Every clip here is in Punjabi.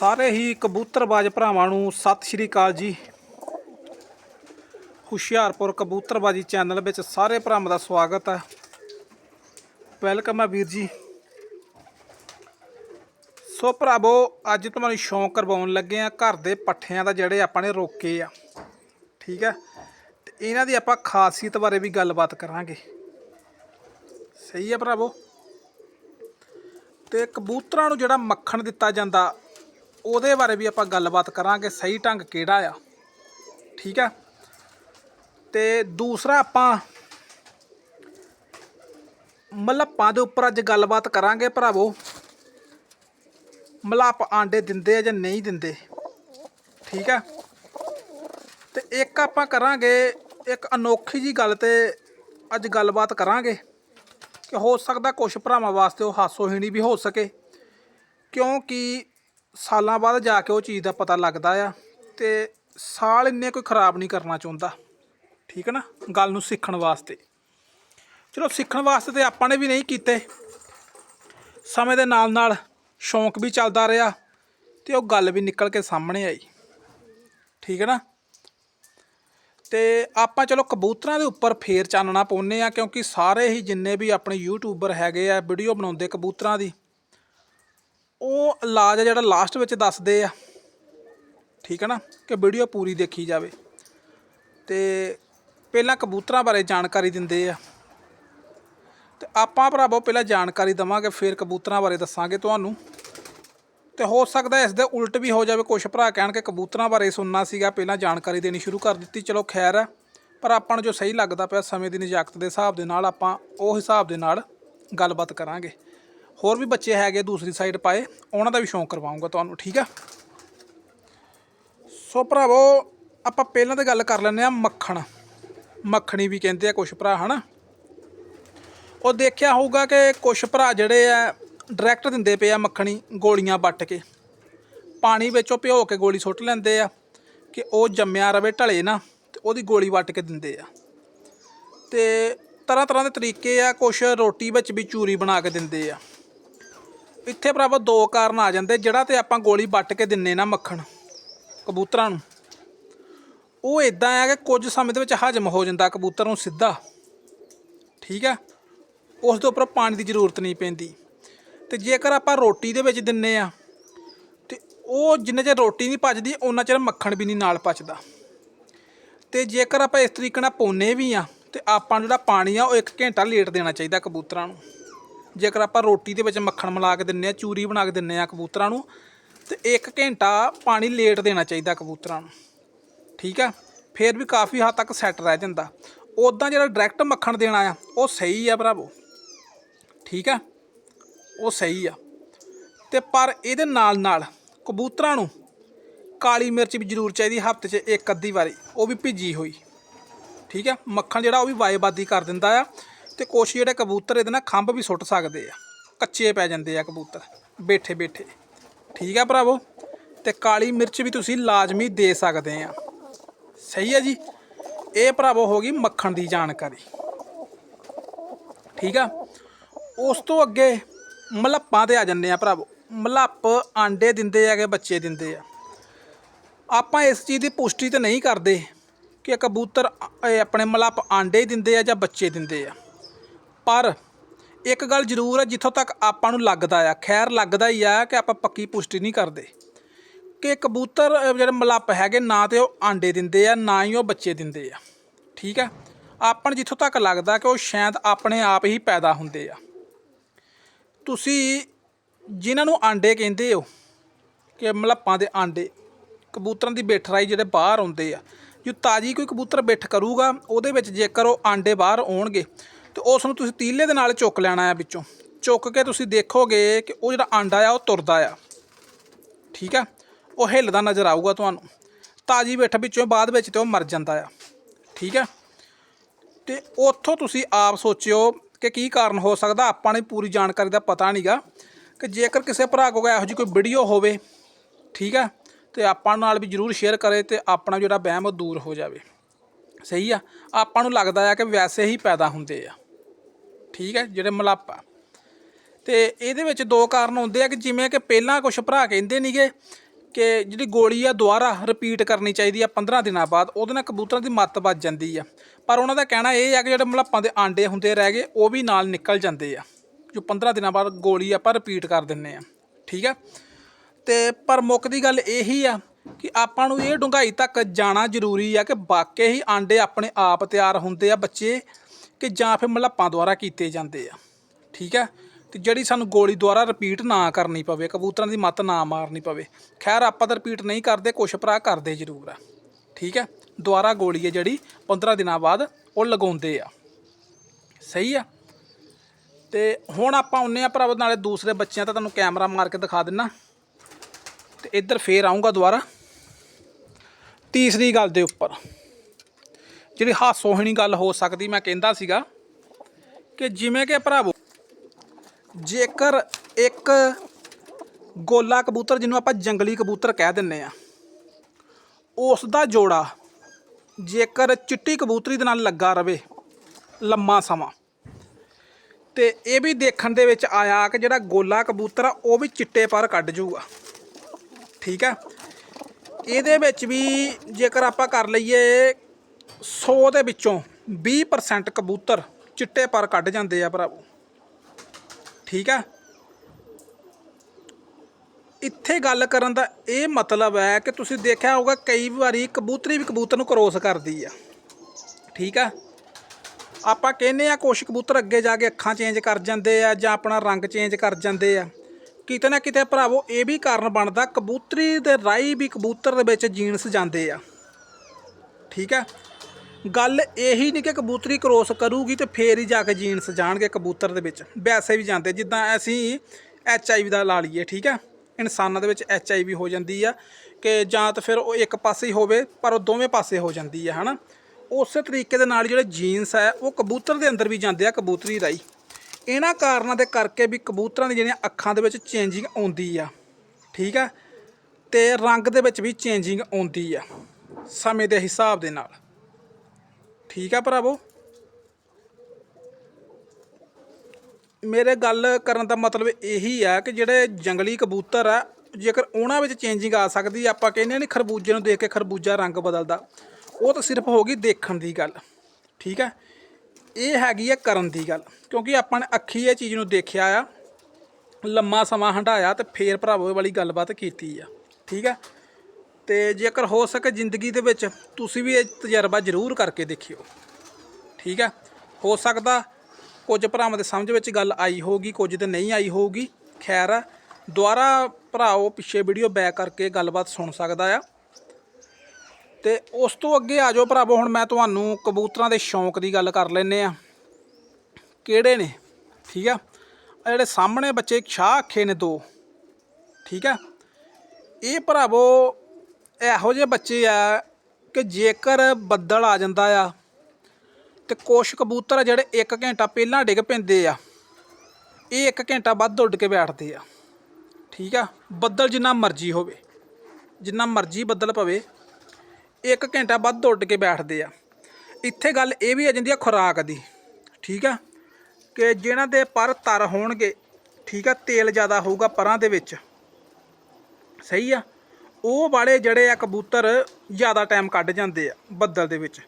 ਸਾਰੇ ਹੀ ਕਬੂਤਰਬਾਜ਼ ਭਰਾਵਾਂ ਨੂੰ ਸਤਿ ਸ਼੍ਰੀ ਅਕਾਲ ਜੀ। ਹੁਸ਼ਿਆਰਪੁਰ ਕਬੂਤਰਬਾਜੀ ਚੈਨਲ ਵਿੱਚ ਸਾਰੇ ਭਰਾਵਾਂ ਦਾ ਸਵਾਗਤ ਹੈ। ਵੈਲਕਮ ਹੈ ਵੀਰ ਜੀ। ਸੋ ਭਰਾਵੋ, ਅੱਜ ਤੁਹਾਨੂੰ ਸ਼ੌਂਕ ਕਰਵਾਉਣ ਲੱਗੇ ਆ ਘਰ ਦੇ ਪੱਠਿਆਂ ਦਾ ਜਿਹੜੇ ਆਪਾਂ ਨੇ ਰੋਕੇ ਆ। ਠੀਕ ਹੈ? ਤੇ ਇਹਨਾਂ ਦੀ ਆਪਾਂ ਖਾਸੀਅਤ ਬਾਰੇ ਵੀ ਗੱਲਬਾਤ ਕਰਾਂਗੇ। ਸਹੀ ਹੈ ਭਰਾਵੋ? ਤੇ ਕਬੂਤਰਾਂ ਨੂੰ ਜਿਹੜਾ ਮੱਖਣ ਦਿੱਤਾ ਜਾਂਦਾ ਉਹਦੇ ਬਾਰੇ ਵੀ ਆਪਾਂ ਗੱਲਬਾਤ ਕਰਾਂਗੇ, ਸਹੀ ਢੰਗ ਕਿਹੜਾ ਆ। ਠੀਕ ਹੈ ਤੇ ਦੂਸਰਾ ਆਪਾਂ ਮਲੱਪਾਂ ਦੇ ਉੱਪਰ ਅੱਜ ਗੱਲਬਾਤ ਕਰਾਂਗੇ ਭਰਾਵੋ। ਮਲੱਪ ਆਂਡੇ ਦਿੰਦੇ ਆ ਜਾਂ ਨਹੀਂ ਦਿੰਦੇ? ਠੀਕ ਹੈ ਤੇ ਇੱਕ ਆਪਾਂ ਕਰਾਂਗੇ, ਇੱਕ ਅਨੋਖੀ ਜੀ ਗੱਲ ਤੇ ਅੱਜ ਗੱਲਬਾਤ ਕਰਾਂਗੇ ਕਿ ਹੋ ਸਕਦਾ ਕੁਝ ਭਰਾਵਾਂ ਵਾਸਤੇ ਉਹ ਹਾਸੋਹੀਣੀ ਵੀ ਹੋ ਸਕੇ। ਕਿਉਂਕਿ ਸਾਲਾਂ ਬਾਅਦ ਜਾ ਕੇ ਉਹ ਚੀਜ਼ ਦਾ ਪਤਾ ਲੱਗਦਾ ਆ ਤੇ ਸਾਲ ਇੰਨੇ ਕੋਈ ਖਰਾਬ ਨਹੀਂ ਕਰਨਾ ਚਾਹੁੰਦਾ। ਠੀਕ ਹੈ ਨਾ? ਗੱਲ ਨੂੰ ਸਿੱਖਣ ਵਾਸਤੇ। ਚਲੋ ਸਿੱਖਣ ਵਾਸਤੇ ਤੇ ਆਪਾਂ ਨੇ ਵੀ ਨਹੀਂ ਕੀਤੇ। ਸਮੇਂ ਦੇ ਨਾਲ ਨਾਲ ਸ਼ੌਂਕ ਵੀ ਚੱਲਦਾ ਰਿਹਾ ਤੇ ਉਹ ਗੱਲ ਵੀ ਨਿਕਲ ਕੇ ਸਾਹਮਣੇ ਆਈ। ਠੀਕ ਹੈ ਨਾ? ਤੇ ਆਪਾਂ ਚਲੋ ਕਬੂਤਰਾਂ ਦੇ ਉੱਪਰ ਫੇਰ ਚਾਨਣਾ ਪਾਉਂਦੇ ਆ ਕਿਉਂਕਿ ਸਾਰੇ ਹੀ ਜਿੰਨੇ ਵੀ ਆਪਣੇ ਯੂਟਿਊਬਰ ਹੈਗੇ ਆ ਵੀਡੀਓ ਬਣਾਉਂਦੇ ਕਬੂਤਰਾਂ ਦੀ ਉਹ ਇਲਾਜ ਆ ਜਿਹੜਾ ਲਾਸਟ ਵਿੱਚ ਦੱਸਦੇ ਆ। ਠੀਕ ਹੈ ਨਾ? ਕਿ ਵੀਡੀਓ ਪੂਰੀ ਦੇਖੀ ਜਾਵੇ। ਤੇ ਪਹਿਲਾਂ ਕਬੂਤਰਾਂ ਬਾਰੇ ਜਾਣਕਾਰੀ ਦਿੰਦੇ ਆ। ਤੇ ਆਪਾਂ ਭਰਾਵੋ ਪਹਿਲਾਂ ਜਾਣਕਾਰੀ ਦਵਾਂਗੇ, ਫਿਰ ਕਬੂਤਰਾਂ ਬਾਰੇ ਦੱਸਾਂਗੇ ਤੁਹਾਨੂੰ। ਤੇ ਹੋ ਸਕਦਾ ਇਸ ਦੇ ਉਲਟ ਵੀ ਹੋ ਜਾਵੇ। ਕੁਝ ਭਰਾ ਕਹਿਣ ਕਿ ਕਬੂਤਰਾਂ ਬਾਰੇ ਸੁਣਨਾ ਸੀਗਾ, ਪਹਿਲਾਂ ਜਾਣਕਾਰੀ ਦੇਣੀ ਸ਼ੁਰੂ ਕਰ ਦਿੱਤੀ। ਚਲੋ ਖੈਰ ਹੈ ਪਰ ਆਪਾਂ ਨੂੰ ਜੋ ਸਹੀ ਲੱਗਦਾ ਪਿਆ ਸਮੇਂ ਦੀ ਨਿਜਾਕਤ ਦੇ ਹਿਸਾਬ ਦੇ ਨਾਲ ਆਪਾਂ ਉਹ ਹਿਸਾਬ ਦੇ ਨਾਲ ਗੱਲਬਾਤ ਕਰਾਂਗੇ। ਹੋਰ ਵੀ ਬੱਚੇ ਹੈਗੇ ਦੂਸਰੀ ਸਾਈਡ ਪਾਏ, ਉਹਨਾਂ ਦਾ ਵੀ ਸ਼ੌਂਕ ਕਰਵਾਉਂਗਾ ਤੁਹਾਨੂੰ, ਠੀਕ ਆ? ਸੋ ਭਰਾਵੋ, ਆਪਾਂ ਪਹਿਲਾਂ ਤਾਂ ਗੱਲ ਕਰ ਲੈਂਦੇ ਆ ਮੱਖਣ। ਮੱਖਣੀ ਵੀ ਕਹਿੰਦੇ ਆ ਕੁਝ ਭਰਾ, ਹਨਾ? ਉਹ ਦੇਖਿਆ ਹੋਊਗਾ ਕਿ ਕੁਝ ਭਰਾ ਜਿਹੜੇ ਆ ਡਾਇਰੈਕਟ ਦਿੰਦੇ ਪਏ ਆ ਮੱਖਣੀ ਗੋਲੀਆਂ ਵੱਟ ਕੇ। ਪਾਣੀ ਵਿੱਚੋਂ ਭਿਓ ਕੇ ਗੋਲੀ ਸੁੱਟ ਲੈਂਦੇ ਆ ਕਿ ਉਹ ਜੰਮਿਆ ਰਵੇ ਢਲੇ ਨਾ, ਤੇ ਉਹਦੀ ਗੋਲੀ ਵੱਟ ਕੇ ਦਿੰਦੇ ਆ। ਤੇ ਤਰ੍ਹਾਂ ਤਰ੍ਹਾਂ ਦੇ ਤਰੀਕੇ ਆ ਕੁਝ ਰੋਟੀ ਵਿੱਚ ਵੀ ਚੂਰੀ ਬਣਾ ਕੇ ਦਿੰਦੇ ਆ। ਇੱਥੇ ਭਰਾਵਾ ਦੋ ਕਾਰਨ ਆ ਜਾਂਦੇ, ਜਿਹੜਾ ਤੇ ਆਪਾਂ ਗੋਲੀ ਵੱਟ ਕੇ ਦਿੰਨੇ ਨਾ ਮੱਖਣ, ਕਬੂਤਰਾਂ ਨੂੰ। ਉਹ ਇਦਾਂ ਆ ਕਿ ਕੁਝ ਸਮੇਂ ਦੇ ਵਿੱਚ ਹਜਮ ਹੋ ਜਾਂਦਾ ਕਬੂਤਰ ਨੂੰ ਸਿੱਧਾ। ਠੀਕ ਆ? ਉਸ ਦੇ ਉੱਪਰ ਪਾਣੀ ਦੀ ਜ਼ਰੂਰਤ ਨਹੀਂ ਪੈਂਦੀ। ਤੇ ਜੇਕਰ ਆਪਾਂ ਰੋਟੀ ਦੇ ਵਿੱਚ ਦਿੰਨੇ ਆ, ਤੇ ਉਹ ਜਿੰਨੇ ਚਿਰ ਰੋਟੀ ਨਹੀਂ ਪਚਦੀ ਉਹਨਾਂ ਚਿਰ ਮੱਖਣ ਵੀ ਨਹੀਂ ਨਾਲ ਪਚਦਾ। ਤੇ ਜੇਕਰ ਆਪਾਂ ਇਸ ਤਰੀਕੇ ਨਾਲ ਪਾਉਨੇ ਵੀ ਆ, ਤੇ ਆਪਾਂ ਨੂੰ ਜਿਹੜਾ ਪਾਣੀ ਆ, ਉਹ 1 ਘੰਟਾ ਲੇਟ ਦੇਣਾ ਚਾਹੀਦਾ ਕਬੂਤਰਾਂ ਨੂੰ। ਜੇਕਰ ਆਪਾਂ ਰੋਟੀ ਦੇ ਵਿੱਚ ਮੱਖਣ ਮਿਲਾ ਕੇ ਦਿੰਨੇ ਆ, ਚੂਰੀ ਬਣਾ ਕੇ ਦਿੰਨੇ ਆ ਕਬੂਤਰਾਂ ਨੂੰ, ਤੇ 1 ਘੰਟਾ ਪਾਣੀ ਲੇਟ ਦੇਣਾ ਚਾਹੀਦਾ ਕਬੂਤਰਾਂ ਨੂੰ। ਠੀਕ ਆ? ਫਿਰ ਵੀ ਕਾਫੀ ਹੱਦ ਤੱਕ ਸੈੱਟ ਰਹਿ ਜਾਂਦਾ। ਉਦਾਂ ਜਿਹੜਾ ਡਾਇਰੈਕਟ ਮੱਖਣ ਦੇਣਾ ਆ ਉਹ ਸਹੀ ਆ ਭਰਾਵੋ। ਠੀਕ ਆ? ਉਹ ਸਹੀ ਆ। ਤੇ ਪਰ ਇਹਦੇ ਨਾਲ ਨਾਲ ਕਬੂਤਰਾਂ ਨੂੰ ਕਾਲੀ ਮਿਰਚ ਵੀ ਜ਼ਰੂਰ ਚਾਹੀਦੀ, ਹਫ਼ਤੇ 'ਚ ਇੱਕ ਅੱਧੀ ਵਾਰੀ। ਉਹ ਵੀ ਭਿੱਜੀ ਹੋਈ। ਠੀਕ ਆ? ਮੱਖਣ ਜਿਹੜਾ, ਉਹ ਵੀ ਵਾਏਬਾਦੀ ਕਰ ਦਿੰਦਾ ਆ। ਤੇ ਕੁਛ ਜਿਹੜੇ ਕਬੂਤਰ ਇਹਦੇ ਨਾਲ ਖੰਭ ਵੀ ਸੁੱਟ ਸਕਦੇ ਆ। ਕੱਚੇ ਪੈ ਜਾਂਦੇ ਆ ਕਬੂਤਰ। ਬੈਠੇ ਬੈਠੇ। ਠੀਕ ਆ ਭਰਾਵੋ? ਤੇ ਕਾਲੀ ਮਿਰਚ ਵੀ ਤੁਸੀਂ ਲਾਜ਼ਮੀ ਦੇ ਸਕਦੇ ਆ। ਸਹੀ ਹੈ ਜੀ? ਇਹ ਭਰਾਵੋ ਹੋ ਗਈ ਮੱਖਣ ਦੀ ਜਾਣਕਾਰੀ। ਠੀਕ ਆ? ਉਸ ਤੋਂ ਅੱਗੇ ਮਲੱਪਾਂ ਤੇ ਆ ਜੰਨੇ ਆ ਭਰਾਵੋ। ਮਲੱਪ ਆਂਡੇ ਦਿੰਦੇ ਆਗੇ ਬੱਚੇ ਦਿੰਦੇ ਆ। ਆਪਾਂ ਇਸ ਚੀਜ਼ ਦੀ ਪੁਸ਼ਟੀ ਤੇ ਨਹੀਂ ਕਰਦੇ ਕਿ ਕਬੂਤਰ ਆਪਣੇ ਮਲੱਪ ਆਂਡੇ ਦਿੰਦੇ ਆ ਜਾਂ ਬੱਚੇ ਦਿੰਦੇ ਆ। ਪਰ ਇੱਕ ਗੱਲ ਜ਼ਰੂਰ ਹੈ, ਜਿੱਥੋਂ ਤੱਕ ਆਪਾਂ ਨੂੰ ਲੱਗਦਾ ਆ, ਖੈਰ ਲੱਗਦਾ ਹੀ ਆ ਕਿ ਆਪਾਂ ਪੱਕੀ ਪੁਸ਼ਟੀ ਨਹੀਂ ਕਰਦੇ। ਕਿ ਕਬੂਤਰ ਜਿਹੜੇ ਮਲੱਪ ਹੈਗੇ, ਨਾ ਤੇ ਉਹ ਆਂਡੇ ਦਿੰਦੇ ਆ, ਨਾ ਹੀ ਉਹ ਬੱਚੇ ਦਿੰਦੇ ਆ। ਠੀਕ ਆ ਆਪਾਂ ਨੂੰ ਜਿੱਥੋਂ ਤੱਕ ਲੱਗਦਾ ਕਿ ਉਹ ਸ਼ਾਇਦ ਆਪਣੇ ਆਪ ਹੀ ਪੈਦਾ ਹੁੰਦੇ ਆ। ਤੁਸੀਂ ਜਿਨ੍ਹਾਂ ਨੂੰ ਆਂਡੇ ਕਹਿੰਦੇ ਹੋ, ਕਿ ਮਲੱਪਾਂ ਦੇ ਆਂਡੇ, ਕਬੂਤਰਾਂ ਦੀ ਬਿੱਠ ਰਾਈ ਜਿਹੜੇ ਬਾਹਰ ਆਉਂਦੇ ਆ, ਜੋ ਤਾਜੀ ਕੋਈ ਕਬੂਤਰ ਬਿੱਠ ਕਰੂਗਾ, ਉਹਦੇ ਵਿੱਚ ਜੇਕਰ ਉਹ ਆਂਡੇ ਬਾਹਰ ਆਉਣਗੇ ਤੇ ਉਸ ਨੂੰ ਤੁਸੀਂ ਤੀਲੇ ਦੇ ਨਾਲ ਚੁੱਕ ਲੈਣਾ ਆ ਵਿੱਚੋਂ। ਚੁੱਕ ਕੇ ਤੁਸੀਂ ਦੇਖੋਗੇ ਕਿ ਉਹ ਜਿਹੜਾ ਆਂਡਾ ਆ, ਉਹ ਤੁਰਦਾ ਆ। ਠੀਕ ਆ? ਉਹ ਹਿੱਲਦਾ ਨਜ਼ਰ ਆਊਗਾ ਤੁਹਾਨੂੰ। ਤਾਜੀ ਬਿੱਠ ਵਿੱਚੋਂ ਬਾਅਦ ਵਿੱਚ ਤੇ ਉਹ ਮਰ ਜਾਂਦਾ ਆ। ਠੀਕ ਆ? ਤੇ ਉੱਥੋਂ ਤੁਸੀਂ ਆਪ ਸੋਚਿਓ ਕਿ ਕੀ ਕਾਰਨ ਹੋ ਸਕਦਾ, ਆਪਾਂ ਨੇ ਪੂਰੀ ਜਾਣਕਾਰੀ ਦਾ ਪਤਾ ਨਹੀਂਗਾ ਕਿ ਜੇਕਰ ਕਿਸੇ ਭਰਾ ਕੋਲ ਇਹੋ ਜਿਹੀ ਕੋਈ ਵੀਡੀਓ ਹੋਵੇ, ਠੀਕ ਆ? ਤੇ ਆਪਾਂ ਨਾਲ ਵੀ ਜਰੂਰ ਸ਼ੇਅਰ ਕਰੇ ਤੇ ਆਪਣਾ ਜਿਹੜਾ ਵਹਿਮ ਉਹ ਦੂਰ ਹੋ ਜਾਵੇ। ਸਹੀ ਆ? ਆਪਾਂ ਨੂੰ ਲੱਗਦਾ ਆ ਕਿ ਵੈਸੇ ਹੀ ਪੈਦਾ ਹੁੰਦੇ ਆ। ਠੀਕ ਹੈ, ਜਿਹੜੇ ਮਲਾਪਾ। ਆ ਤੇ ਇਹਦੇ ਵਿੱਚ ਦੋ ਕਾਰਨ ਹੁੰਦੇ ਆ ਕਿ ਜਿਵੇਂ ਕਿ ਪਹਿਲਾਂ ਕੁਝ ਭਰਾ ਕਹਿੰਦੇ ਨਹੀਂਗੇ ਕਿ ਜਿਹੜੀ ਗੋਲੀ ਆ ਦੁਬਾਰਾ ਰਿਪੀਟ ਕਰਨੀ ਚਾਹੀਦੀ ਆ 15 ਦਿਨਾਂ ਬਾਅਦ, ਉਹਦੇ ਨਾਲ ਕਬੂਤਰਾਂ ਦੀ ਮੱਤ ਵੱਜ ਜਾਂਦੀ ਆ। ਪਰ ਉਹਨਾਂ ਦਾ ਕਹਿਣਾ ਇਹ ਆ ਕਿ ਜਿਹੜੇ ਮਲਾਪਾਂ ਦੇ ਆਂਡੇ ਹੁੰਦੇ ਰਹਿ ਗਏ, ਉਹ ਵੀ ਨਾਲ ਨਿਕਲ ਜਾਂਦੇ ਆ। ਜੋ 15 ਦਿਨਾਂ ਬਾਅਦ ਗੋਲੀ ਆਪਾਂ ਰਿਪੀਟ ਕਰ ਦਿੰਨੇ ਆ, ਠੀਕ ਆ? ਤੇ ਪਰ ਮੁੱਖ ਦੀ ਗੱਲ ਇਹੀ ਆ ਕਿ ਆਪਾਂ ਨੂੰ ਇਹ ਡੂੰਘਾਈ ਤੱਕ ਜਾਣਾ ਜ਼ਰੂਰੀ ਆ ਕਿ ਵਾਕਈ ਹੀ ਆਂਡੇ ਆਪਣੇ ਆਪ ਤਿਆਰ ਹੁੰਦੇ ਆ ਬੱਚੇ ਕਿ ਜਾਂ ਫਿਰ ਮਲੱਪਾਂ ਦੁਆਰਾ ਕੀਤੇ ਜਾਂਦੇ ਆ। ਠੀਕ ਹੈ? ਤੇ ਜਿਹੜੀ ਸਾਨੂੰ ਗੋਲੀ ਦੁਆਰਾ ਰਿਪੀਟ ਨਾ ਕਰਨੀ ਪਵੇ, ਕਬੂਤਰਾਂ ਦੀ ਮੱਤ ਨਾ ਮਾਰਨੀ ਪਵੇ, ਖੈਰ ਆਪਾਂ ਤਾਂ ਰਿਪੀਟ ਨਹੀਂ ਕਰਦੇ, ਕੁਛ ਭਰਾ ਕਰਦੇ ਜ਼ਰੂਰ ਆ। ਠੀਕ ਹੈ? ਦੁਆਰਾ ਗੋਲੀ ਹੈ ਜਿਹੜੀ 15 ਦਿਨਾਂ ਬਾਅਦ ਉਹ ਲਗਾਉਂਦੇ ਆ। ਸਹੀ ਆ? ਤੇ ਹੁਣ ਆਪਾਂ ਆਉਂਦੇ ਆ ਭਰਾਵੋ, ਨਾਲੇ ਦੂਸਰੇ ਬੱਚਿਆਂ ਤਾਂ ਤੁਹਾਨੂੰ ਕੈਮਰਾ ਮਾਰ ਕੇ ਦਿਖਾ ਦਿੰਨਾ। ਤੇ ਇੱਧਰ ਫੇਰ ਆਉਂਗਾ ਦੁਬਾਰਾ। ਤੀਸਰੀ ਗੱਲ ਦੇ ਉੱਪਰ। ਜਿਹੜੀ ਹਾਸੋਹੀਣੀ ਗੱਲ ਹੋ ਸਕਦੀ, ਮੈਂ ਕਹਿੰਦਾ ਸੀਗਾ ਕਿ ਜਿਵੇਂ ਕਿ ਭਰਾਵੋ, ਜੇਕਰ ਇੱਕ ਗੋਲਾ ਕਬੂਤਰ ਜਿਹਨੂੰ ਆਪਾਂ ਜੰਗਲੀ ਕਬੂਤਰ ਕਹਿ ਦਿੰਨੇ ਆ ਉਸ ਦਾ ਜੋੜਾ ਜੇਕਰ ਚਿੱਟੀ ਕਬੂਤਰੀ ਦੇ ਨਾਲ ਲੱਗਾ ਰਵੇ ਲੰਮਾ ਸਮਾਂ, ਤੇ ਇਹ ਵੀ ਦੇਖਣ ਦੇ ਵਿੱਚ ਆਇਆ ਕਿ ਜਿਹੜਾ ਗੋਲਾ ਕਬੂਤਰ ਆ, ਉਹ ਵੀ ਚਿੱਟੇ ਪਰ ਕੱਢ ਜੂਗਾ ਠੀਕ ਆ ਇਹਦੇ ਵਿੱਚ ਵੀ ਜੇਕਰ ਆਪਾਂ ਕਰ ਲਈਏ 100 ਦੇ ਵਿੱਚੋਂ 20% ਕਬੂਤਰ ਚਿੱਟੇ ਪਰ ਕੱਢ ਜਾਂਦੇ ਆ ਭਰਾਵੋ। ਠੀਕ ਆ? ਇੱਥੇ ਗੱਲ ਕਰਨ ਦਾ ਇਹ ਮਤਲਬ ਹੈ ਕਿ ਤੁਸੀਂ ਦੇਖਿਆ ਹੋਊਗਾ ਕਈ ਵਾਰੀ ਕਬੂਤਰੀ ਵੀ ਕਬੂਤਰ ਨੂੰ ਕਰੋਸ ਕਰਦੀ ਆ। ਠੀਕ ਆ? ਆਪਾਂ ਕਹਿੰਦੇ ਆ ਕੁਛ ਕਬੂਤਰ ਅੱਗੇ ਜਾ ਕੇ ਅੱਖਾਂ ਚੇਂਜ ਕਰ ਜਾਂਦੇ ਆ ਜਾਂ ਆਪਣਾ ਰੰਗ ਚੇਂਜ ਕਰ ਜਾਂਦੇ ਆ। ਕਿਤੇ ਨਾ ਕਿਤੇ ਭਰਾਵੋ, ਇਹ ਵੀ ਕਾਰਨ ਬਣਦਾ ਕਬੂਤਰੀ ਦੇ ਰਾਈ ਵੀ ਕਬੂਤਰ ਦੇ ਵਿੱਚ ਜੀਨਸ ਜਾਂਦੇ ਆ। ਠੀਕ ਹੈ ਗੱਲ ਇਹੀ ਨਹੀਂ ਕਿ ਕਬੂਤਰੀ ਕ੍ਰੋਸ ਕਰੂਗੀ ਤੇ ਫੇਰ ਹੀ ਜਾ ਕੇ ਜੀਨਸ ਜਾਣਗੇ ਕਬੂਤਰ ਦੇ ਵਿੱਚ। ਵੈਸੇ ਵੀ ਜਾਂਦੇ, ਜਿੱਦਾਂ ਅਸੀਂ ਐਚ ਆਈ ਵੀ ਦਾ ਲਾ ਲਈਏ, ਠੀਕ ਆ? ਇਨਸਾਨਾਂ ਦੇ ਵਿੱਚ ਐਚ ਆਈ ਵੀ ਹੋ ਜਾਂਦੀ ਆ ਕਿ ਜਾਂ ਤਾਂ ਫਿਰ ਉਹ ਇੱਕ ਪਾਸੇ ਹੀ ਹੋਵੇ, ਪਰ ਉਹ ਦੋਵੇਂ ਪਾਸੇ ਹੋ ਜਾਂਦੀ ਆ, ਹਨਾ? ਉਸੇ ਤਰੀਕੇ ਦੇ ਨਾਲ ਜਿਹੜੇ ਜੀਨਸ ਹੈ ਉਹ ਕਬੂਤਰ ਦੇ ਅੰਦਰ ਵੀ ਜਾਂਦੇ ਆ ਕਬੂਤਰੀ ਰਾਈ ਇਹਨਾਂ ਕਾਰਨਾਂ ਦੇ ਕਰਕੇ ਵੀ ਕਬੂਤਰਾਂ ਦੀ ਜਿਹੜੀਆਂ ਅੱਖਾਂ ਦੇ ਵਿੱਚ ਚੇਂਜਿੰਗ ਆਉਂਦੀ ਆ, ਠੀਕ ਆ? ਤੇ ਰੰਗ ਦੇ ਵਿੱਚ ਵੀ ਚੇਂਜਿੰਗ ਆਉਂਦੀ ਆ, ਸਮੇਂ ਦੇ ਹਿਸਾਬ ਦੇ ਨਾਲ। ਠੀਕ ਆ ਭਰਾਵੋ। ਮੇਰੇ ਗੱਲ ਕਰਨ ਦਾ ਮਤਲਬ ਇਹੀ ਆ ਕਿ ਜਿਹੜੇ ਜੰਗਲੀ ਕਬੂਤਰ ਆ, ਜੇਕਰ ਉਹਨਾਂ ਵਿੱਚ ਚੇਂਜਿੰਗ ਆ ਸਕਦੀ ਆਪਾਂ ਕਹਿੰਦੇ ਨਹੀਂ ਖਰਬੂਜੇ ਨੂੰ ਦੇਖ ਕੇ ਖਰਬੂਜਾ ਰੰਗ ਬਦਲਦਾ, ਉਹ ਤਾਂ ਸਿਰਫ ਹੋ ਗਈ ਦੇਖਣ ਦੀ ਗੱਲ, ਠੀਕ ਹੈ ਇਹ ਹੈਗੀ ਆ ਕਰਨ ਦੀ ਗੱਲ, ਕਿਉਂਕਿ ਆਪਾਂ ਨੇ ਅੱਖੀ ਇਹ ਚੀਜ਼ ਨੂੰ ਦੇਖਿਆ ਆ, ਲੰਮਾ ਸਮਾਂ ਹੰਡਾਇਆ ਤੇ ਫੇਰ ਭਰਾਵੋ ਵਾਲੀ ਗੱਲਬਾਤ ਕੀਤੀ ਆ, ਠੀਕ ਹੈ ਤੇ ਜੇਕਰ ਹੋ ਸਕੇ ਜ਼ਿੰਦਗੀ ਦੇ ਵਿੱਚ ਤੁਸੀਂ ਵੀ ਇਹ ਤਜਰਬਾ ਜ਼ਰੂਰ ਕਰਕੇ ਦੇਖਿਓ। ਠੀਕ ਹੈ? ਹੋ ਸਕਦਾ ਕੁਝ ਭਰਾਵਾਂ ਦੇ ਸਮਝ ਵਿੱਚ ਗੱਲ ਆਈ ਹੋਊਗੀ ਕੁਝ ਤੇ ਨਹੀਂ ਆਈ ਹੋਊਗੀ। ਖੈਰ ਆ, ਦੁਬਾਰਾ ਭਰਾਓ ਪਿੱਛੇ ਵੀਡੀਓ ਬੈਕ ਕਰਕੇ ਗੱਲਬਾਤ ਸੁਣ ਸਕਦਾ ਆ। ਤੇ ਉਸ ਤੋਂ ਅੱਗੇ ਆ ਜਾਓ ਭਰਾਵੋ ਹੁਣ ਮੈਂ ਤੁਹਾਨੂੰ ਕਬੂਤਰਾਂ ਦੇ ਸ਼ੌਂਕ ਦੀ ਗੱਲ ਕਰ ਲੈਨੇ ਆ ਕਿਹੜੇ ਨੇ? ਠੀਕ ਆ ਜਿਹੜੇ ਸਾਹਮਣੇ ਬੱਚੇ ਸ਼ਾਹ ਅੱਖੇ ਨੇ ਦੋ। ਠੀਕ ਆ ਇਹ ਭਰਾਵੋ ਇਹੋ ਜਿਹੇ ਬੱਚੇ ਆ ਕਿ ਜੇਕਰ ਬੱਦਲ ਆ ਜਾਂਦਾ ਆ ਤੇ ਕੁਛ ਕਬੂਤਰ ਆ ਜਿਹੜੇ 1 ਘੰਟਾ ਪਹਿਲਾਂ ਡਿੱਗ ਪੈਂਦੇ ਆ, ਇਹ 1 ਘੰਟਾ ਬਾਅਦ ਉੱਡ ਕੇ ਬੈਠਦੇ ਆ। ਠੀਕ ਆ? ਬੱਦਲ ਜਿੰਨਾ ਮਰਜ਼ੀ ਹੋਵੇ, ਜਿੰਨਾ ਮਰਜ਼ੀ ਬੱਦਲ ਪਵੇ 1 ਘੰਟਾ ਬਾਅਦ ਉੱਡ ਕੇ ਬੈਠਦੇ ਆ। ਇੱਥੇ ਗੱਲ ਇਹ ਵੀ ਆ ਜਾਂਦੀ ਆ ਖੁਰਾਕ ਦੀ। ਠੀਕ ਆ? ਕਿ ਜਿਹਨਾਂ ਦੇ ਪਰ ਤਰ ਹੋਣਗੇ, ਠੀਕ ਆ, ਤੇਲ ਜ਼ਿਆਦਾ ਹੋਊਗਾ ਪਰਾਂ ਦੇ ਵਿੱਚ। ਸਹੀ ਆ? ਉਹ ਵਾਲੇ ਜਿਹੜੇ ਆ ਕਬੂਤਰ ਜ਼ਿਆਦਾ ਟਾਈਮ ਕੱਢ ਜਾਂਦੇ ਆ ਬੱਦਲ ਦੇ ਵਿੱਚ।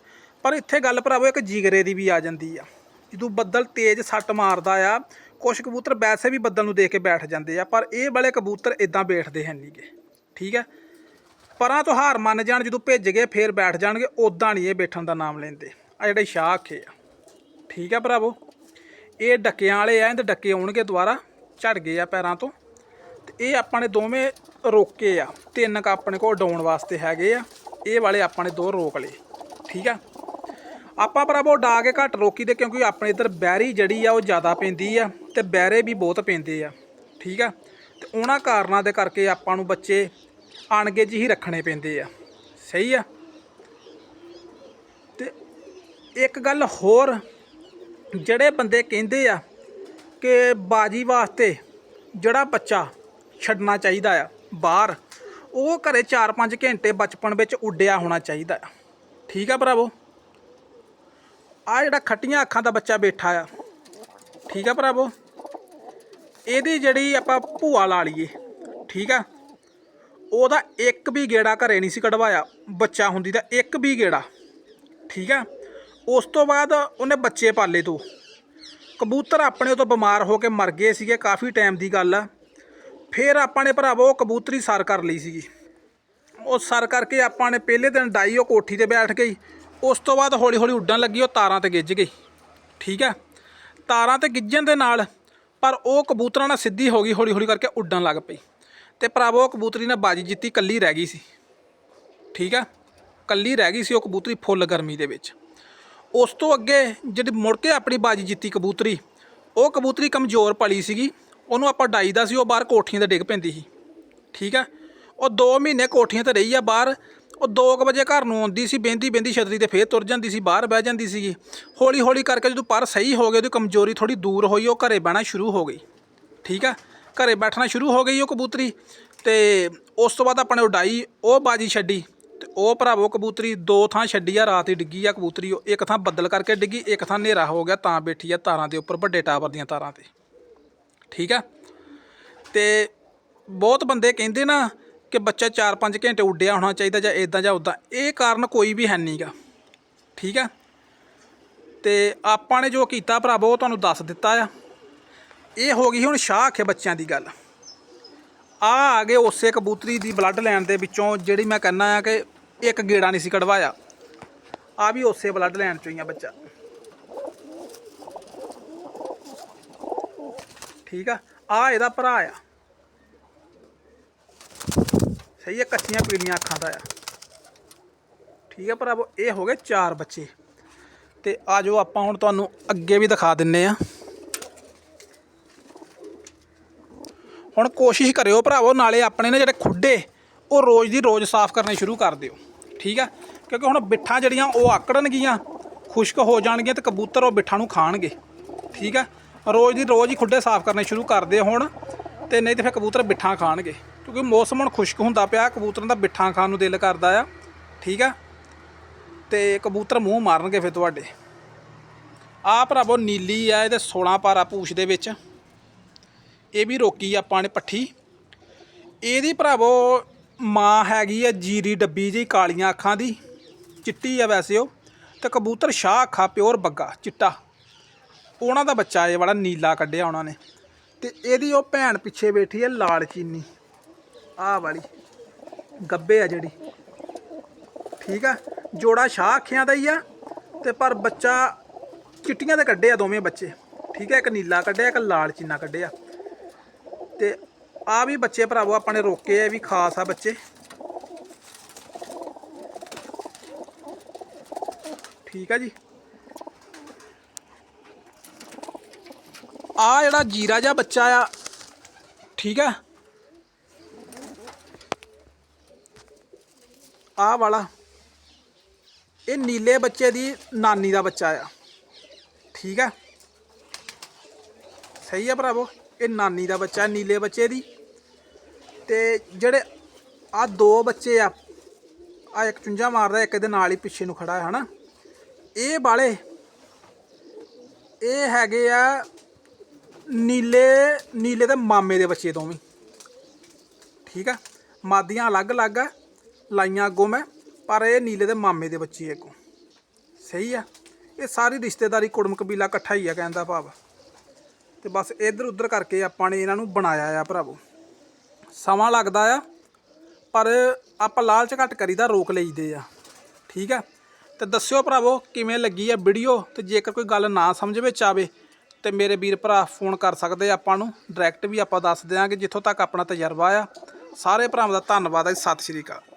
ਪਰ ਇੱਥੇ ਗੱਲ ਭਰਾਵੋ, ਇੱਕ ਜਿਗਰੇ ਦੀ ਵੀ ਆ ਜਾਂਦੀ ਆ। ਜਦੋਂ ਬੱਦਲ ਤੇਜ਼ ਸੱਟ ਮਾਰਦਾ ਆ ਕੁਝ ਕਬੂਤਰ ਵੈਸੇ ਵੀ ਬੱਦਲ ਨੂੰ ਦੇਖ ਕੇ ਬੈਠ ਜਾਂਦੇ ਆ, ਪਰ ਇਹ ਵਾਲੇ ਕਬੂਤਰ ਇਦਾਂ ਬੈਠਦੇ ਹੈ ਨਹੀਂਗੇ ਠੀਕ ਹੈ? ਪਰਾਂ ਤੋਂ ਹਾਰ ਮੰਨ ਜਾਣ, ਜਦੋਂ ਭਿੱਜ ਗਏ, ਫੇਰ ਬੈਠ ਜਾਣਗੇ ਉਦਾਂ ਨਹੀਂ ਇਹ ਬੈਠਣ ਦਾ ਨਾਮ ਲੈਂਦੇ। ਆ ਜਿਹੜੇ ਸ਼ਾਹ ਅੱਖੇ ਆ। ਠੀਕ ਹੈ ਭਰਾਵੋ? ਇਹ ਡੱਕਿਆਂ ਵਾਲੇ ਆ, ਇਹਦੇ ਡੱਕੇ ਆਉਣਗੇ ਦੁਬਾਰਾ, ਝੜ ਗਏ ਆ ਪੈਰਾਂ ਤੋਂ। ਤੇ ਇਹ ਆਪਾਂ ਨੇ ਦੋਵੇਂ ਰੋਕੇ ਆ। ਤਿੰਨ ਕ ਆਪਣੇ ਕੋਲ ਡਾਉਣ ਵਾਸਤੇ ਹੈਗੇ ਆ। ਇਹ ਵਾਲੇ ਆਪਾਂ ਨੇ ਦੋ ਰੋਕ ਲਏ। ਠੀਕ ਆ? ਆਪਾਂ ਭਰਾਵੋ ਡਾ ਕੇ ਘੱਟ ਰੋਕੀ ਦੇ ਕਿਉਂਕਿ ਆਪਣੇ ਇੱਧਰ ਬੈਰੀ ਜਿਹੜੀ ਆ, ਉਹ ਜ਼ਿਆਦਾ ਪੈਂਦੀ ਆ ਤੇ ਬੈਰੇ ਵੀ ਬਹੁਤ ਪੈਂਦੇ ਆ। ਠੀਕ ਆ? ਤੇ ਉਹਨਾਂ ਕਾਰਨਾਂ ਦੇ ਕਰਕੇ ਆਪਾਂ ਨੂੰ ਬੱਚੇ ਅਣਗੇ ਜੀ ਹੀ ਰੱਖਣੇ ਪੈਂਦੇ ਆ। ਸਹੀ ਆ? ਤੇ ਇੱਕ ਗੱਲ ਹੋਰ, ਜਿਹੜੇ ਬੰਦੇ ਕਹਿੰਦੇ ਆ ਕਿ ਬਾਜੀ ਵਾਸਤੇ ਜਿਹੜਾ ਬੱਚਾ ਛੱਡਣਾ ਚਾਹੀਦਾ ਆ ਬਾਹਰ, ਉਹ ਘਰੇ 4-5 ਘੰਟੇ ਬਚਪਨ ਵਿੱਚ ਉੱਡਿਆ ਹੋਣਾ ਚਾਹੀਦਾ ਠੀਕ ਆ ਭਰਾਵੋ? ਆ ਜਿਹੜਾ ਖੱਟੀਆਂ ਅੱਖਾਂ ਦਾ ਬੱਚਾ ਬੈਠਾ ਆ। ਠੀਕ ਆ ਭਰਾਵੋ? ਇਹਦੀ ਜਿਹੜੀ ਆਪਾਂ ਭੂਆ ਲਾ ਲਈਏ। ਠੀਕ ਆ? ਉਹਦਾ ਇੱਕ ਵੀ ਗੇੜਾ ਘਰੇ ਨਹੀਂ ਸੀ ਕਢਵਾਇਆ। ਬੱਚਾ ਹੁੰਦੀ ਦਾ ਇੱਕ ਵੀ ਗੇੜਾ। ਠੀਕ ਆ? ਉਸ ਤੋਂ ਬਾਅਦ ਉਹਨੇ ਬੱਚੇ ਪਾਲੇ ਤੋਂ ਕਬੂਤਰ ਆਪਣੇ ਤੋਂ ਬਿਮਾਰ ਹੋ ਕੇ ਮਰ ਗਏ ਸੀਗੇ। ਕਾਫੀ ਟਾਈਮ ਦੀ ਗੱਲ ਆ। ਫਿਰ ਆਪਾਂ ਨੇ ਭਰਾਵੋ ਉਹ ਕਬੂਤਰੀ ਸਰ ਕਰ ਲਈ ਸੀਗੀ। ਉਹ ਸਰ ਕਰਕੇ ਆਪਾਂ ਨੇ ਪਹਿਲੇ ਦਿਨ ਡਾਈ ਉਹ ਕੋਠੀ ਤੇ ਬੈਠ ਗਈ। ਉਸ ਤੋਂ ਬਾਅਦ ਹੌਲੀ ਹੌਲੀ ਉੱਡਣ ਲੱਗੀ, ਉਹ ਤਾਰਾਂ ਤੇ ਗਿੱਜ ਗਈ। ਠੀਕ ਹੈ? ਤਾਰਾਂ ਤੇ ਗਿੱਜਣ ਦੇ ਨਾਲ ਪਰ ਉਹ ਕਬੂਤਰਾਂ ਨਾਲ ਸਿੱਧੀ ਹੋ ਗਈ ਹੌਲੀ ਹੌਲੀ ਕਰਕੇ ਉੱਡਣ ਲੱਗ ਪਈ। ਤੇ ਭਰਾਵੋ ਉਹ ਕਬੂਤਰੀ ਨੇ ਬਾਜੀ ਜਿੱਤੀ ਕੱਲੀ ਰਹਿ ਗਈ ਸੀ। ਠੀਕ ਹੈ? ਕੱਲੀ ਰਹਿ ਗਈ ਸੀ ਉਹ ਕਬੂਤਰੀ ਫੁੱਲ ਗਰਮੀ ਦੇ ਵਿੱਚ। ਉਸ ਤੋਂ ਅੱਗੇ ਜਿਹੜੀ ਮੁੜ ਕੇ ਆਪਣੀ ਬਾਜੀ ਜਿੱਤੀ ਕਬੂਤਰੀ, ਉਹ ਕਬੂਤਰੀ ਕਮਜ਼ੋਰ ਪਲੀ ਸੀਗੀ। ਉਹਨੂੰ ਆਪਾਂ ਡਾਈਦਾ ਸੀ, ਉਹ ਬਾਹਰ ਕੋਠੀਆਂ ਤੇ ਡਿੱਗ ਪੈਂਦੀ ਸੀ। ਠੀਕ ਹੈ? ਉਹ 2 ਮਹੀਨੇ ਕੋਠੀਆਂ ਤੇ ਰਹੀ ਆ ਬਾਹਰ। ਉਹ 2 ਵਜੇ ਘਰ ਨੂੰ ਆਉਂਦੀ ਸੀ, ਬਹਿੰਦੀ ਬਹਿੰਦੀ ਛਤਰੀ ਤੇ ਫੇਰ ਤੁਰ ਜਾਂਦੀ ਸੀ, ਬਾਹਰ ਬਹਿ ਜਾਂਦੀ ਸੀਗੀ। ਹੌਲੀ ਹੌਲੀ ਕਰਕੇ ਜਦੋਂ ਪਰ ਸਹੀ ਹੋ ਗਿਆ, ਉਹਦੀ ਕਮਜ਼ੋਰੀ ਥੋੜੀ ਦੂਰ ਹੋਈ, ਉਹ ਘਰੇ ਬਹਿਣਾ ਸ਼ੁਰੂ ਹੋ ਗਈ। ਠੀਕ ਆ ਘਰੇ ਬੈਠਣਾ ਸ਼ੁਰੂ ਹੋ ਗਈ ਉਹ ਕਬੂਤਰੀ ਤੇ ਉਸ ਤੋਂ ਬਾਅਦ ਆਪਾਂ ਨੇ ਉਡਾਈ ਉਹ ਬਾਜੀ ਛੱਡੀ ਤੇ ਉਹ ਭਰਾਵੋ ਕਬੂਤਰੀ ਦੋ ਥਾਂ ਛੱਡੀ ਆ, ਰਾਤ ਹੀ ਡਿੱਗੀ ਆ ਕਬੂਤਰੀ, ਉਹ ਇੱਕ ਥਾਂ ਬੱਦਲ ਕਰਕੇ ਡਿੱਗੀ, ਇੱਕ ਥਾਂ ਹਨੇਰਾ ਹੋ ਗਿਆ, ਤਾਂ ਬੈਠੀ ਆ ਤਾਰਾਂ ਦੇ ਉੱਪਰ, ਵੱਡੇ ਟਾਵਰ ਦੀਆਂ ਤਾਰਾਂ ਤੇ। ਠੀਕ ਆ? ਤੇ ਬਹੁਤ ਬੰਦੇ ਕਹਿੰਦੇ ਨਾ ਕਿ ਬੱਚਾ 4-5 ਘੰਟੇ ਉੱਡਿਆ ਹੋਣਾ ਚਾਹੀਦਾ ਜਾਂ ਇਦਾਂ ਜਾਂ ਉਦਾਂ ਇਹ ਕਾਰਨ ਕੋਈ ਵੀ ਹੈ ਨਹੀਂਗਾ ਠੀਕ ਆ? ਤੇ ਆਪਾਂ ਨੇ ਜੋ ਕੀਤਾ ਭਰਾਵੋ, ਉਹ ਤੁਹਾਨੂੰ ਦੱਸ ਦਿੱਤਾ ਆ। ਇਹ ਹੋ ਗਈ ਹੁਣ ਸ਼ਾਹ ਆਖੇ ਬੱਚਿਆਂ ਦੀ ਗੱਲ। ਆ ਆ ਗਏ ਉਸੇ ਕਬੂਤਰੀ ਦੀ ਬਲੱਡ ਲੈਣ ਦੇ ਵਿੱਚੋਂ ਜਿਹੜੀ ਮੈਂ ਕਹਿੰਦਾ ਆ ਕਿ ਇੱਕ ਗੇੜਾ ਨਹੀਂ ਸੀ ਕਢਵਾਇਆ। ਆ ਵੀ ਉਸੇ ਬਲੱਡ ਲੈਣ ਚੋਂ ਹੀ ਆ ਬੱਚਾ। ਠੀਕ ਆ? ਆ ਇਹਦਾ ਭਰਾ ਆ। ਸਹੀ ਹੈ ਕੱਚੀਆਂ ਪੀਲੀਆਂ ਅੱਖਾਂ ਦਾ ਆ। ਠੀਕ ਹੈ ਭਰਾਵੋ, ਇਹ ਹੋ ਗਏ ਚਾਰ ਬੱਚੇ। ਤੇ ਆਜੋ ਆਪਾਂ ਹੁਣ ਤੁਹਾਨੂੰ ਅੱਗੇ ਵੀ ਦਿਖਾ ਦਿੰਨੇ ਆ। ਹੁਣ ਕੋਸ਼ਿਸ਼ ਕਰਿਓ ਭਰਾਵੋ, ਨਾਲੇ ਆਪਣੇ ਨਾ ਜਿਹੜੇ ਖੁੱਡੇ, ਉਹ ਰੋਜ਼ ਦੀ ਰੋਜ਼ ਸਾਫ਼ ਕਰਨੇ ਸ਼ੁਰੂ ਕਰ ਦਿਓ। ਠੀਕ ਆ? ਕਿਉਂਕਿ ਹੁਣ ਬਿੱਠਾਂ ਜਿਹੜੀਆਂ, ਉਹ ਆਕੜਨਗੀਆਂ, ਖੁਸ਼ਕ ਹੋ ਜਾਣਗੀਆਂ ਤੇ ਕਬੂਤਰ ਉਹ ਬਿੱਠਾਂ ਨੂੰ ਖਾਣਗੇ। ਠੀਕ ਆ? ਰੋਜ਼ ਦੀ ਰੋਜ਼ ਹੀ ਖੁੱਡੇ ਸਾਫ਼ ਕਰਨੇ ਸ਼ੁਰੂ ਕਰਦੇ ਦਿਓ ਹੁਣ ਤੇ ਨਹੀਂ ਤੇ ਫਿਰ ਕਬੂਤਰ ਬਿੱਠਾਂ ਖਾਣਗੇ। ਕਿਉਂਕਿ ਮੌਸਮ ਹੁਣ ਖੁਸ਼ਕ ਹੁੰਦਾ ਪਿਆ, ਕਬੂਤਰਾਂ ਦਾ ਬਿੱਠਾਂ ਖਾਣ ਨੂੰ ਦਿਲ ਕਰਦਾ ਆ। ਠੀਕ ਆ? ਤੇ ਕਬੂਤਰ ਮੂੰਹ ਮਾਰਨਗੇ ਫਿਰ ਤੁਹਾਡੇ। ਆਹ ਭਰਾਵੋ ਨੀਲੀ ਆ, ਇਹਦੇ 16 ਪਾਰਾ ਪੂਛ ਦੇ ਵਿੱਚ। ਇਹ ਵੀ ਰੋਕੀ ਆਪਾਂ ਨੇ ਪੱਠੀ। ਇਹਦੀ ਭਰਾਵੋ ਮਾਂ ਹੈਗੀ ਆ ਜੀਰੀ ਡੱਬੀ ਜੀ ਕਾਲੀਆਂ ਅੱਖਾਂ ਦੀ। ਚਿੱਟੀ ਆ ਵੈਸੇ ਉਹ। ਤੇ ਕਬੂਤਰ ਸ਼ਾਹ ਅੱਖਾਂ, ਪਿਓਰ ਬੱਗਾ, ਚਿੱਟਾ। ਉਹਨਾਂ ਦਾ ਬੱਚਾ ਇਹ ਵਾਲਾ ਨੀਲਾ ਕੱਢਿਆ ਉਹਨਾਂ ਨੇ। ਤੇ ਇਹਦੀ ਉਹ ਭੈਣ ਪਿੱਛੇ ਬੈਠੀ ਹੈ ਲਾਲ ਚੀਨੀ। ਆਹ ਵਾਲੀ। ਗੱਬੇ ਆ ਜਿਹੜੀ। ਠੀਕ ਆ? ਜੋੜਾ ਸ਼ਾਹ ਅੱਖਿਆਂ ਦਾ ਹੀ ਆ। ਤੇ ਪਰ ਬੱਚਾ ਚਿੱਟੀਆਂ ਦੇ ਕੱਢੇ ਆ ਦੋਵੇਂ ਬੱਚੇ। ਠੀਕ ਹੈ ਇੱਕ ਨੀਲਾ ਕੱਢਿਆ, ਇੱਕ ਲਾਲ ਚੀਨਾ ਕੱਢਿਆ। ਤੇ ਆ ਵੀ ਬੱਚੇ ਭਰਾਵੋ, ਆਪਾਂ ਨੇ ਰੋਕੇ ਆ ਵੀ ਖਾਸ ਆ ਬੱਚੇ। ਠੀਕ ਆ ਜੀ? ਆ ਜਿਹੜਾ ਜੀਰਾ ਜਿਹਾ ਬੱਚਾ ਆ, ਠੀਕ ਆ? ਆ ਵਾਲਾ, ਇਹ ਨੀਲੇ ਬੱਚੇ ਦੀ ਨਾਨੀ ਦਾ ਬੱਚਾ ਆ, ਠੀਕ ਆ? ਸਹੀ ਆ ਭਰਾਵੋ, ਇਹ ਨਾਨੀ ਦਾ ਬੱਚਾ, ਨੀਲੇ ਬੱਚੇ ਦੀ। ਤੇ ਜਿਹੜੇ ਆ ਦੋ ਬੱਚੇ ਆ ਆ ਇੱਕ ਚੁੰਝਾ ਮਾਰਦਾ, ਇੱਕ ਇਹਦੇ ਨਾਲ ਹੀ ਪਿੱਛੇ ਨੂੰ ਖੜਾ ਹੈ, ਹਨਾ? ਇਹ ਵਾਲੇ, ਇਹ ਹੈਗੇ ਆ ਨੀਲੇ ਨੀਲੇ ਦੇ ਮਾਮੇ ਦੇ ਬੱਚੇ ਤੋਂ ਵੀ ਠੀਕ ਆ? ਮਾਦੀਆਂ ਅਲੱਗ-ਅਲੱਗ ਆ, ਲਾਈਆਂ ਅੱਗੋਂ ਮੈਂ, ਪਰ ਇਹ ਨੀਲੇ ਦੇ ਮਾਮੇ ਦੇ ਬੱਚੇ ਅੱਗੋਂ। ਸਹੀ ਆ? ਇਹ ਸਾਰੀ ਰਿਸ਼ਤੇਦਾਰੀ ਕੁੜਮ ਕਬੀਲਾ ਇਕੱਠਾ ਹੀ ਆ ਕਹਿੰਦਾ ਭਾਵ। ਤੇ ਬਸ ਇੱਧਰ ਉੱਧਰ ਕਰਕੇ ਆਪਾਂ ਨੇ ਇਹਨਾਂ ਨੂੰ ਬਣਾਇਆ ਆ ਭਰਾਵੋ। ਸਮਾਂ ਲੱਗਦਾ ਆ, ਪਰ ਆਪਾਂ ਲਾਲਚ ਘੱਟ ਕਰੀਦਾ ਰੋਕ ਲਈਦੇ ਆ। ਠੀਕ ਆ? ਤੇ ਦੱਸਿਓ ਭਰਾਵੋ ਕਿਵੇਂ ਲੱਗੀ ਆ ਵੀਡੀਓ ਤੇ ਜੇਕਰ ਕੋਈ ਗੱਲ ਨਾ ਸਮਝ ਵਿੱਚ ਆਵੇ ਤੇ ਮੇਰੇ ਵੀਰ ਭਰਾ ਫੋਨ ਕਰ ਸਕਦੇ ਆ ਆਪਾਂ ਨੂੰ। ਡਾਇਰੈਕਟ ਵੀ ਆਪਾਂ ਦੱਸ ਦਿਆਂਗੇ ਜਿੱਥੋਂ ਤੱਕ ਆਪਣਾ ਤਜਰਬਾ ਆ। ਸਾਰੇ ਭਰਾਵਾਂ ਦਾ ਧੰਨਵਾਦ ਹੈ ਸਤਿ ਸ਼੍ਰੀ ਅਕਾਲ।